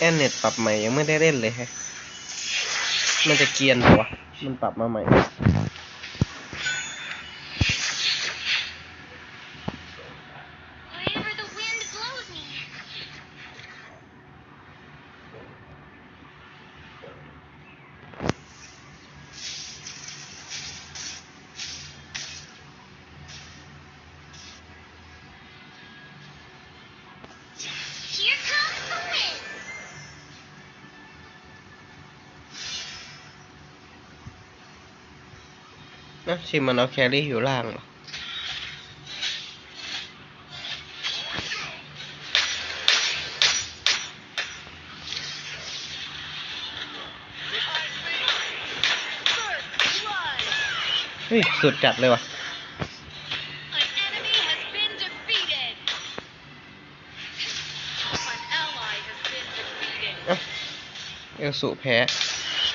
แอนเน็ตปรับใหม่ยังไม่ได้เล่นเลยฮะ มันจะเกียนเหรอวะ มันปรับมาใหม่ นะชิมมันเอาแครี่อยู่ล่างเหรอเฮ้ย สุดจัดเลยว่ะเอลสุแพ้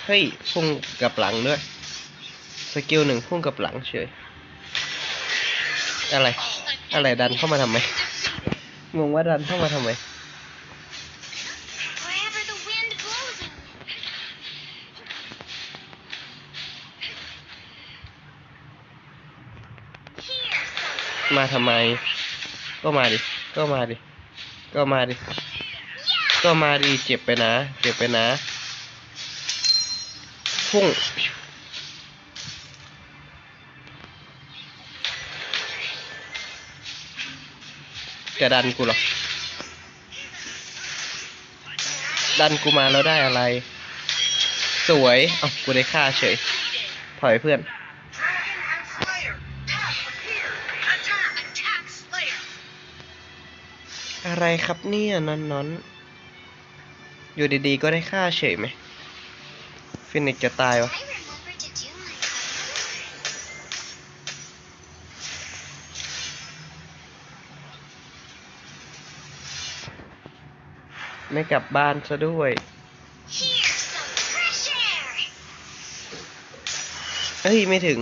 เฮ้ยพุ่งกลับหลังด้วย สกิลหนึ่งพุ่งกลับหลังเฉย อะไร An อะไรดัน enemy เข้ามาทำไม has been defeated. งงว่าดันเข้ามาทำไม Wherever the wind blows me. มาทำไม ก็มาดิ ก็มาดิ ก็มาดิ ก็มาดิ เจ็บไปนะ เจ็บไปนะ พุ่ง จะดันกูหรอ ดันกูมาแล้วได้อะไร สวยเอ้ากูได้ค่าเฉย ถอยเพื่อน อะไรครับเนี่ยนอนนอนอยู่ดีๆ ก็ได้ค่าเฉยไหมฟินิกจะตายวะ ไม่กลับบ้านซะด้วย Here's some fresh air. เฮ้ย ไม่ถึง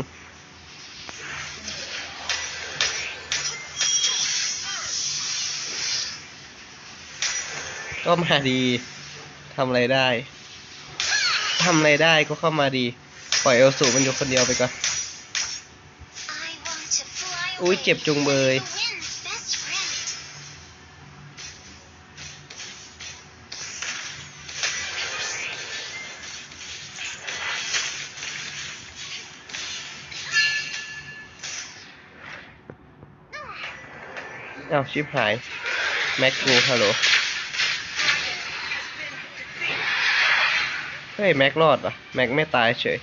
ก็มาดีทำอะไรได้ทำอะไรได้ก็เข้ามาดี ปล่อยเอลสูมันอยู่คนเดียวไปก่อน I want to fly อุ๊ย away เจ็บจุงเบย เอ้าชิบหาย แม็กกูฮัลโหล เฮ้ย แม็กรอดปะแม็กไม่ตายเฉย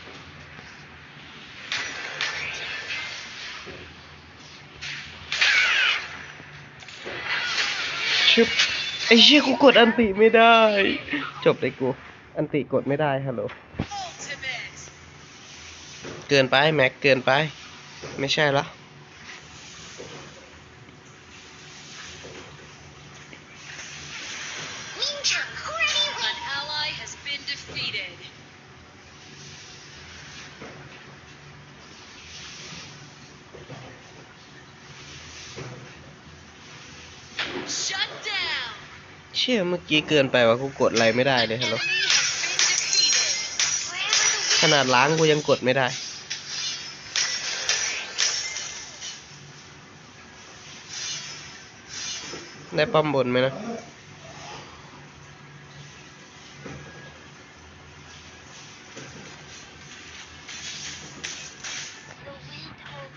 ชึบไอ้เชี่ยกูกดอันติไม่ได้ จบเลยกู อันติกดไม่ได้ฮัลโหล เกินไป แม็ก เกินไป ไม่ใช่ละ defeated. Shut down. เชี่ยเมื่อกี้เกินไปว่ะกูกดอะไรไม่ได้เลยฮัลโหล Enemy has been defeated. Wherever the ขนาดล้างกูยังกดไม่ได้ ได้ป้อมบนไหมนะ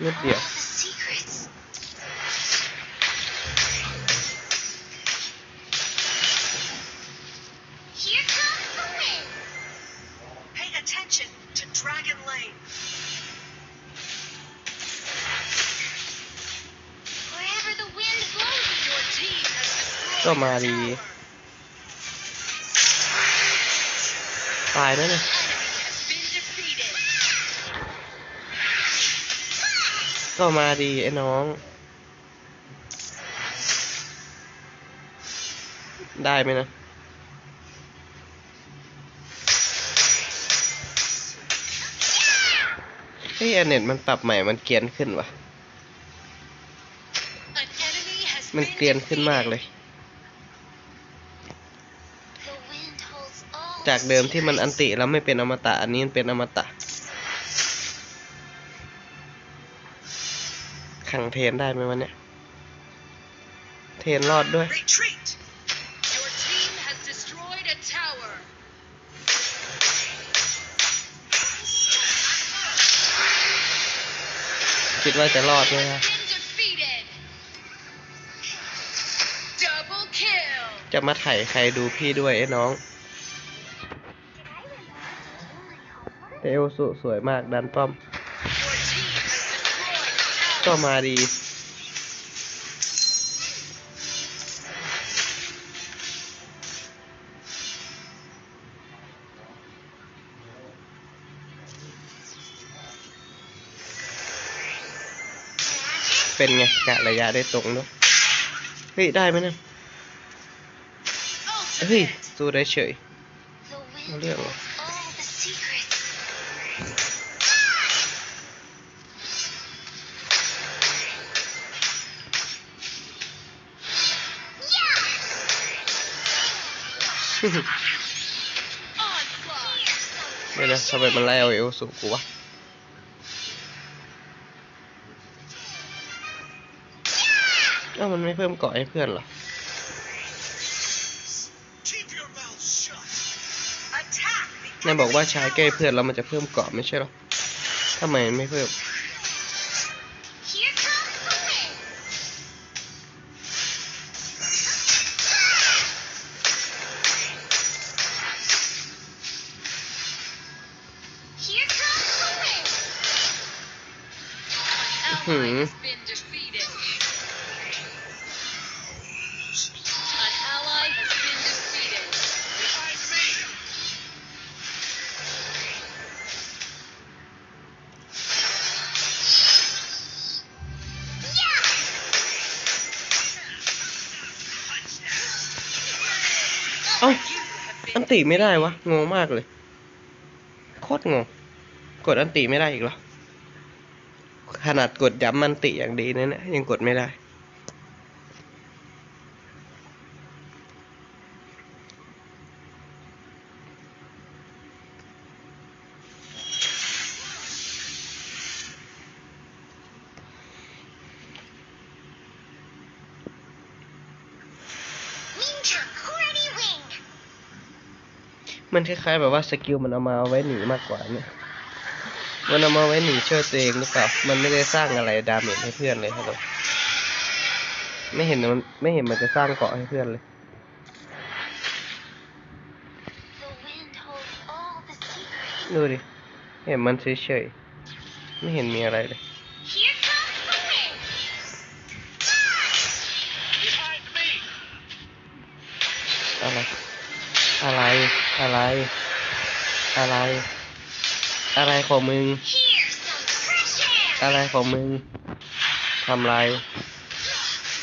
Good deal. Secrets. Here comes the wind. Pay attention to Dragon Lane. Wherever the wind blows, your team has destroyed. ก็มาดีไอ้น้อง ได้ไหมนะเฮ้ยอเน็ตมันปรับใหม่มันเกรียนขึ้นวะมันเกรียนขึ้นมากเลย จากเดิมที่มันอันติแล้วไม่เป็นอมตะ อันนี้มันเป็นอมตะ ขังเทนได้ไหมวะเนี่ยเทนรอดด้วย Retreat! Your team has destroyed a tower. คิดว่าจะรอดไหม Has ครับ been defeated. Double kill. จะมาไถ่ใครดูพี่ด้วยไอ้น้องเอลสุสวยมากดันป้อม ก็ tower. มาดี เป็นไงกะระยะได้ตรงด้วยเฮ้ย ได้ไหมเนะเฮ้ย Ultimate. สู้ได้เฉย The Well, wind yeah. Onslaught. เดี๋ยวนะทำไมมันไล่เอาเอลสูงกูวะเอ้ามันไม่เพิ่มเกาะให้เพื่อนเหรอ Keep your mouth shut! Attack! the นายบอกว่า enemy ใช้ใกล้เพื่อนแล้วมันจะเพิ่มเกาะไม่ใช่เหรอทำไมมันไม่เพิ่ม me! Yeah! เอ้า You have อัน been ติไม่ได้วะงงมากเลย โคตรงง กดอันติไม่ได้อีกเหรอ ขนาดกดย้ำมันติอย่างดีนะเนี่ยยังกดไม่ได้ Ninja Ready Wing. มันคล้ายๆแบบว่าสกิลมันเอามาเอาไว้หนีมากกว่าเนี่ย มันเอามาไว้หนีช่วยตัวเองหรือเปล่า มันไม่ได้สร้างอะไรดาเมจให้เพื่อนเลยฮัลโหลไม่เห็นมันไม่เห็นมันจะสร้างเกาะให้เพื่อนเลย ดูดิ เห็นมันเฉยๆ ไม่เห็นมีอะไรเลยอะไร อะไร อะไร อะไร อะไรของมึง อะไรของมึงทำไร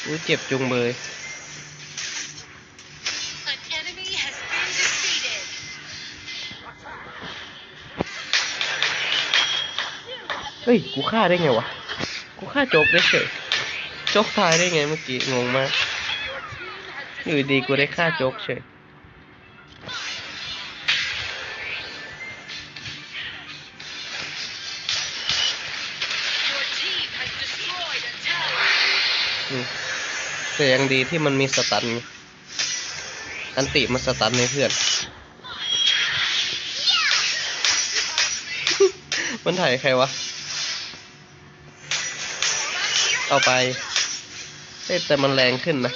อุ้ยเจ็บจุงเบยเฮ้ย กูฆ่าได้ไงวะ กูฆ่าโจกได้เฉยโจกตายได้ไงเมื่อกี้ งงมาก อยู่ดีๆกูได้ฆ่าโจกเฉย แต่ยังดีที่มันมีสตันไงอันติมันสตันให้เพื่อน มันถ่ายใครวะ เอาไปเอ้ยแต่มันแรงขึ้นนะ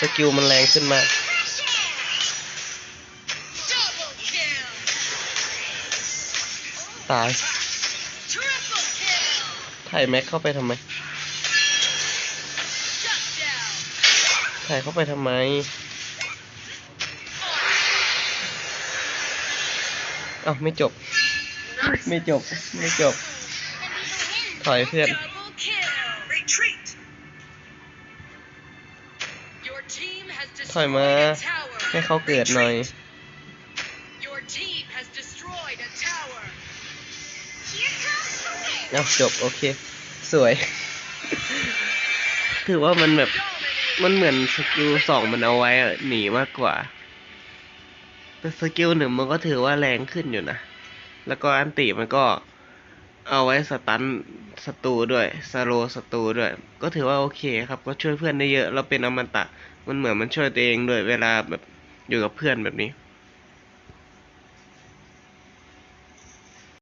สกิลมันแรงขึ้นมาก Fresh air. Double kill. ตาย Triple kill. ถ่ายแม็กเข้าไปทำไม ถ่ายเข้าไปทำไม เอ้าไม่จบ ไม่จบ ไม่จบ ถอยเพื่อน Double kill. Retreat! Your team has ถอยมา destroyed a tower. ให้เขาเกิดหน่อย Your team has destroyed a tower. Here comes the wind. เอาจบ โอเค สวย ถือว่ามันแบบ Dominating. มันเหมือนสกิลสองมันเอาไว้หนีมากกว่า แต่สกิลหนึ่งมันก็ถือว่าแรงขึ้นอยู่นะ แล้วก็อันติมันก็เอาไว้สตันศัตรูด้วยสโลศัตรูด้วย ก็ถือว่าโอเคครับ ก็ช่วยเพื่อนได้เยอะ เราเป็นอมตะ มันเหมือนมันช่วยตัวเองด้วยเวลาแบบอยู่กับเพื่อนแบบนี้